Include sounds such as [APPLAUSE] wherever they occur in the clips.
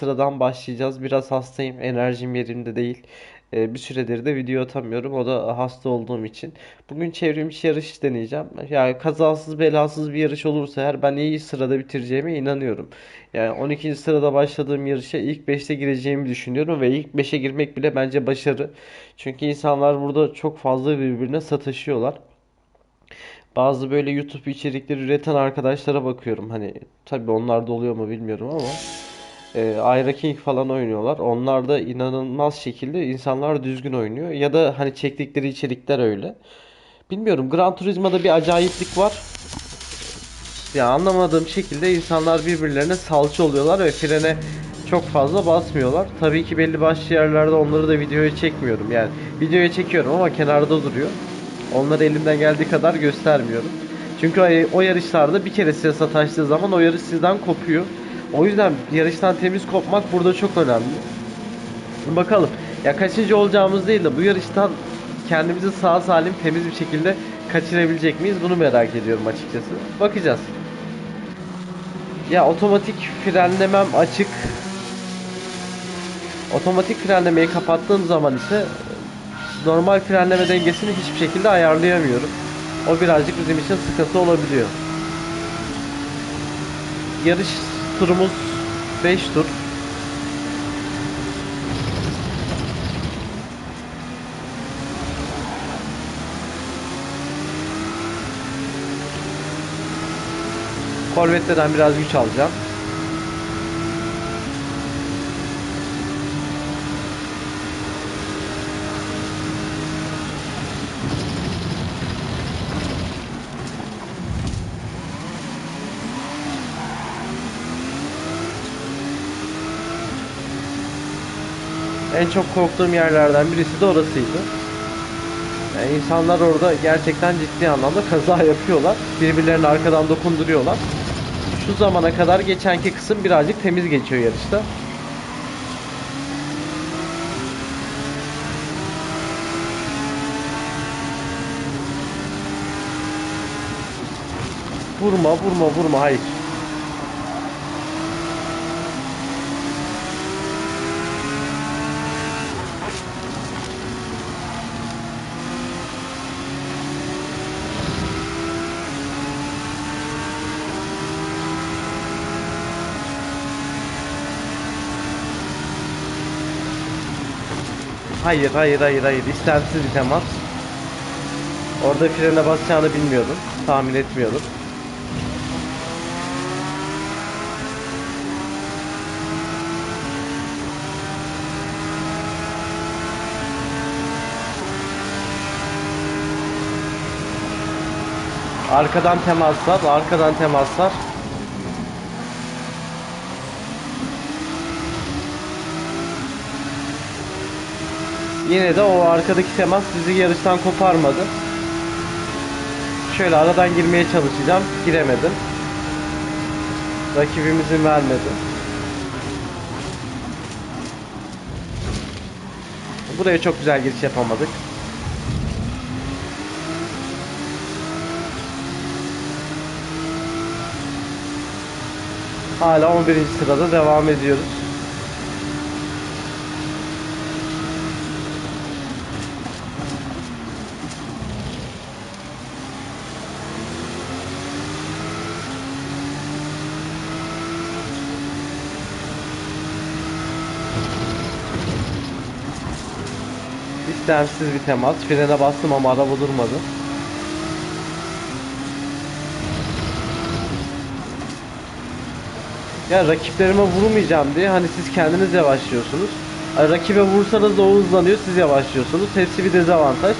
sıradan başlayacağız. Biraz hastayım. Enerjim yerinde değil. Ee, bir süredir de video atamıyorum. O da hasta olduğum için. Bugün çevrimiçi yarış deneyeceğim. Yani kazasız belasız bir yarış olursa eğer ben iyi sırada bitireceğime inanıyorum. Yani 12. sırada başladığım yarışa ilk 5'te gireceğimi düşünüyorum ve ilk 5'e girmek bile bence başarı. Çünkü insanlar burada çok fazla birbirine sataşıyorlar. Bazı böyle YouTube içerikleri üreten arkadaşlara bakıyorum. Hani tabii onlar da oluyor mu bilmiyorum ama e, Ayra King falan oynuyorlar. Onlar da inanılmaz şekilde insanlar düzgün oynuyor. Ya da hani çektikleri içerikler öyle. Bilmiyorum. Gran Turismo'da bir acayiplik var. Ya anlamadığım şekilde insanlar birbirlerine salça oluyorlar ve frene çok fazla basmıyorlar. Tabii ki belli başlı yerlerde onları da videoya çekmiyorum. Yani videoya çekiyorum ama kenarda duruyor. Onları elimden geldiği kadar göstermiyorum. Çünkü o yarışlarda bir kere size sataştığı zaman o yarış sizden kopuyor. O yüzden yarıştan temiz kopmak burada çok önemli. Bakalım. Ya kaçıncı olacağımız değil de bu yarıştan kendimizi sağ salim temiz bir şekilde kaçırabilecek miyiz? Bunu merak ediyorum açıkçası. Bakacağız. Ya otomatik frenlemem açık. Otomatik frenlemeyi kapattığım zaman ise normal frenleme dengesini hiçbir şekilde ayarlayamıyorum. O birazcık bizim için sıkıntı olabiliyor. Yarış turumuz 5 tur. Corvette'den biraz güç alacağım. En çok korktuğum yerlerden birisi de orasıydı. Yani insanlar orada gerçekten ciddi anlamda kaza [LAUGHS] yapıyorlar. Birbirlerine arkadan dokunduruyorlar. Şu zamana kadar geçenki kısım birazcık temiz geçiyor yarışta. Vurma, vurma, vurma. Hayır. Hayır, hayır, hayır, hayır. İstemsiz bir temas. Orada frene basacağını bilmiyordum. Tahmin etmiyordum. Arkadan temaslar, arkadan temaslar. Yine de o arkadaki temas bizi yarıştan koparmadı. Şöyle aradan girmeye çalışacağım. Giremedim. Rakibimizin vermedi. Buraya çok güzel giriş yapamadık. Hala 11. sırada devam ediyoruz. İstemsiz bir temas. Frene bastım ama araba durmadı. Ya rakiplerime vurmayacağım diye hani siz kendiniz yavaşlıyorsunuz. Rakibe vursanız da o hızlanıyor siz yavaşlıyorsunuz. Hepsi bir dezavantaj.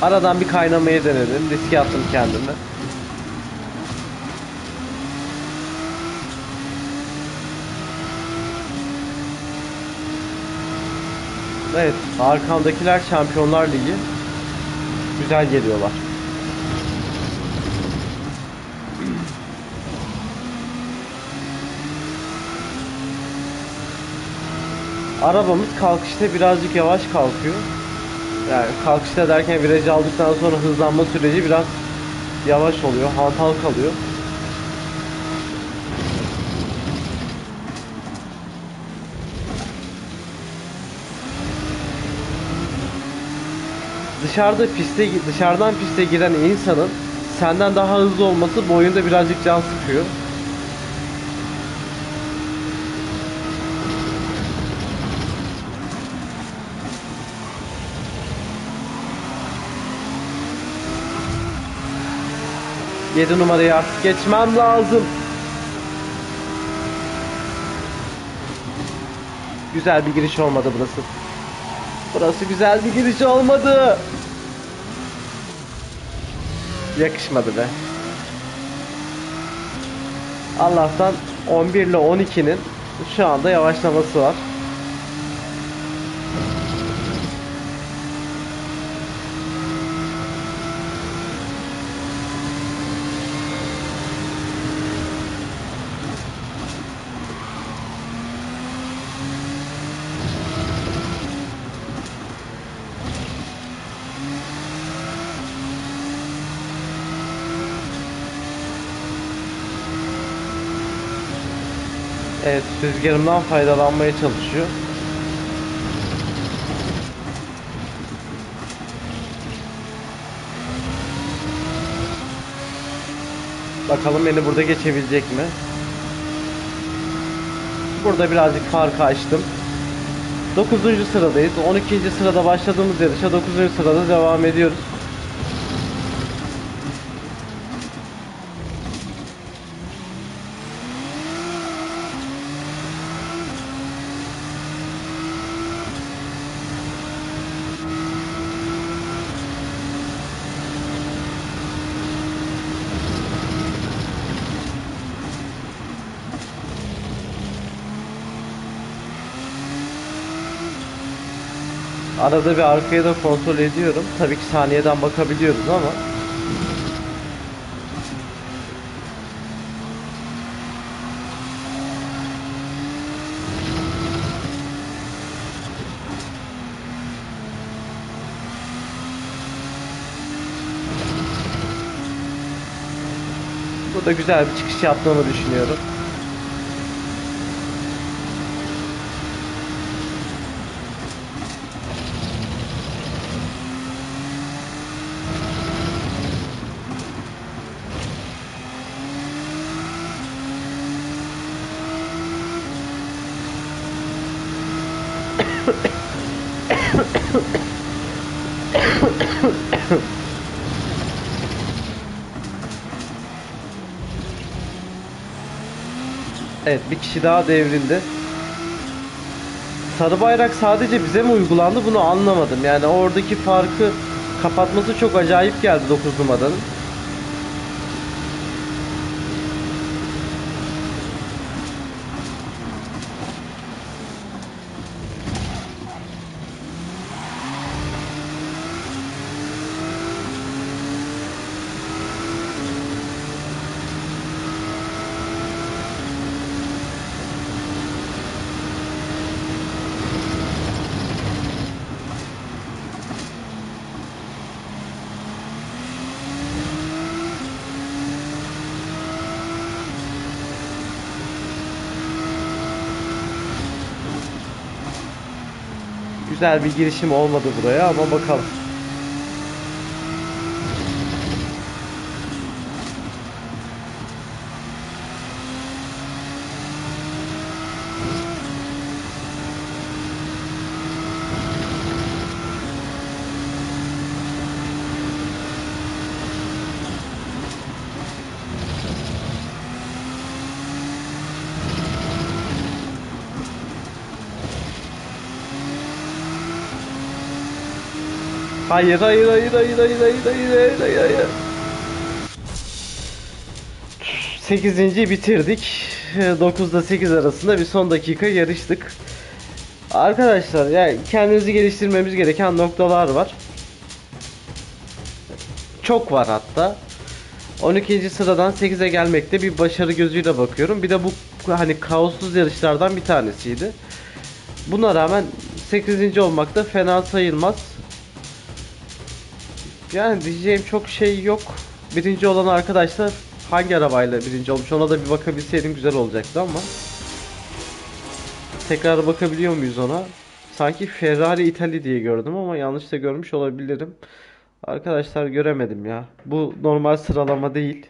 Aradan bir kaynamayı denedim. Riske attım kendimi. Evet, arkamdakiler Şampiyonlar Ligi. Güzel geliyorlar. Arabamız kalkışta birazcık yavaş kalkıyor. Yani kalkışta ederken virajı aldıktan sonra hızlanma süreci biraz yavaş oluyor, hantal kalıyor. Dışarıda piste dışarıdan piste giren insanın senden daha hızlı olması bu oyunda birazcık can sıkıyor. Yedi numarayı artık geçmem lazım. Güzel bir giriş olmadı burası. Burası güzel bir giriş olmadı. Yakışmadı be. Allah'tan 11 ile 12'nin şu anda yavaşlaması var. Evet, rüzgarımdan faydalanmaya çalışıyor. Bakalım beni burada geçebilecek mi? Burada birazcık farkı açtım. 9. sıradayız. 12. sırada başladığımız yarışa 9. sırada devam ediyoruz. Arada bir arkaya da kontrol ediyorum. Tabii ki saniyeden bakabiliyoruz ama Burada güzel bir çıkış yaptığımı düşünüyorum. Evet bir kişi daha devrildi. Sarı bayrak sadece bize mi uygulandı bunu anlamadım. Yani oradaki farkı kapatması çok acayip geldi 9 numaranın. Güzel bir girişim olmadı buraya ama bakalım. Hayır hayır hayır hayır hayır hayır hayır hayır hayır hayır. 8. bitirdik. 9'da 8 arasında bir son dakika yarıştık. Arkadaşlar yani kendimizi geliştirmemiz gereken noktalar var. Çok var hatta. 12. sıradan 8'e gelmekte bir başarı gözüyle bakıyorum. Bir de bu hani kaossuz yarışlardan bir tanesiydi. Buna rağmen 8. olmak da fena sayılmaz. Yani diyeceğim çok şey yok. Birinci olan arkadaşlar hangi arabayla birinci olmuş ona da bir bakabilseydim güzel olacaktı ama. Tekrar bakabiliyor muyuz ona? Sanki Ferrari İtalya diye gördüm ama yanlış da görmüş olabilirim. Arkadaşlar göremedim ya. Bu normal sıralama değil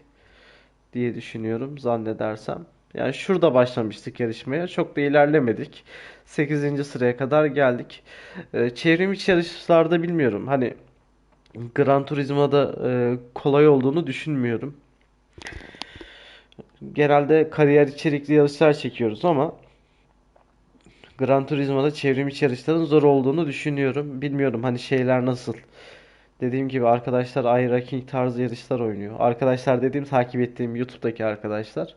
diye düşünüyorum zannedersem. Yani şurada başlamıştık yarışmaya. Çok da ilerlemedik. sekizinci sıraya kadar geldik. Ee, çevrim içi yarışlarda bilmiyorum. Hani Gran Turismo'da e, kolay olduğunu düşünmüyorum. Genelde kariyer içerikli yarışlar çekiyoruz ama Gran Turismo'da çevrim içi yarışların zor olduğunu düşünüyorum. Bilmiyorum hani şeyler nasıl. Dediğim gibi arkadaşlar iRacing tarzı yarışlar oynuyor. Arkadaşlar dediğim takip ettiğim YouTube'daki arkadaşlar.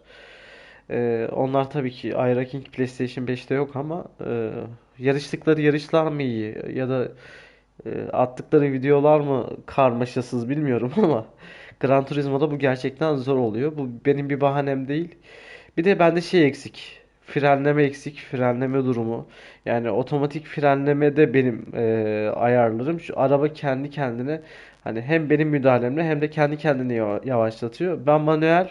Ee, onlar tabii ki iRacing PlayStation 5'te yok ama e, yarıştıkları yarışlar mı iyi ya da attıkları videolar mı karmaşasız bilmiyorum [LAUGHS] ama Gran Turismo'da bu gerçekten zor oluyor. Bu benim bir bahanem değil. Bir de bende şey eksik. Frenleme eksik, frenleme durumu. Yani otomatik frenleme de benim e, ayarlarım. Şu araba kendi kendine hani hem benim müdahalemle hem de kendi kendini yava- yavaşlatıyor. Ben manuel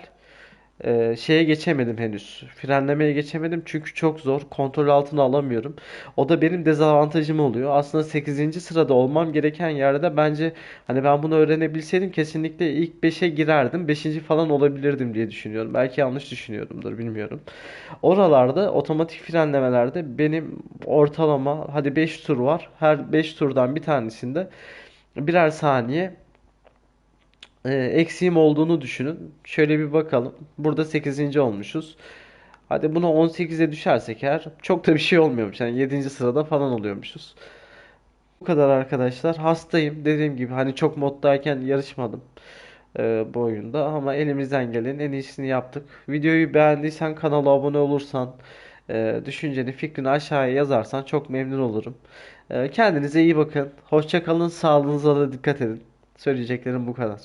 ee, şeye geçemedim henüz. Frenlemeye geçemedim çünkü çok zor. Kontrol altına alamıyorum. O da benim dezavantajım oluyor. Aslında sekizinci sırada olmam gereken yerde bence hani ben bunu öğrenebilseydim kesinlikle ilk beşe girerdim. beşinci falan olabilirdim diye düşünüyorum. Belki yanlış düşünüyorumdur bilmiyorum. Oralarda otomatik frenlemelerde benim ortalama hadi 5 tur var. Her 5 turdan bir tanesinde birer saniye e, eksiğim olduğunu düşünün. Şöyle bir bakalım. Burada sekizinci olmuşuz. Hadi buna 18'e düşersek eğer çok da bir şey olmuyormuş. Yani yedinci sırada falan oluyormuşuz. Bu kadar arkadaşlar. Hastayım. Dediğim gibi hani çok moddayken yarışmadım e, bu oyunda ama elimizden gelen en iyisini yaptık. Videoyu beğendiysen kanala abone olursan, e, düşünceni, fikrini aşağıya yazarsan çok memnun olurum. E, kendinize iyi bakın. Hoşça kalın. Sağlığınıza da dikkat edin. Söyleyeceklerim bu kadar.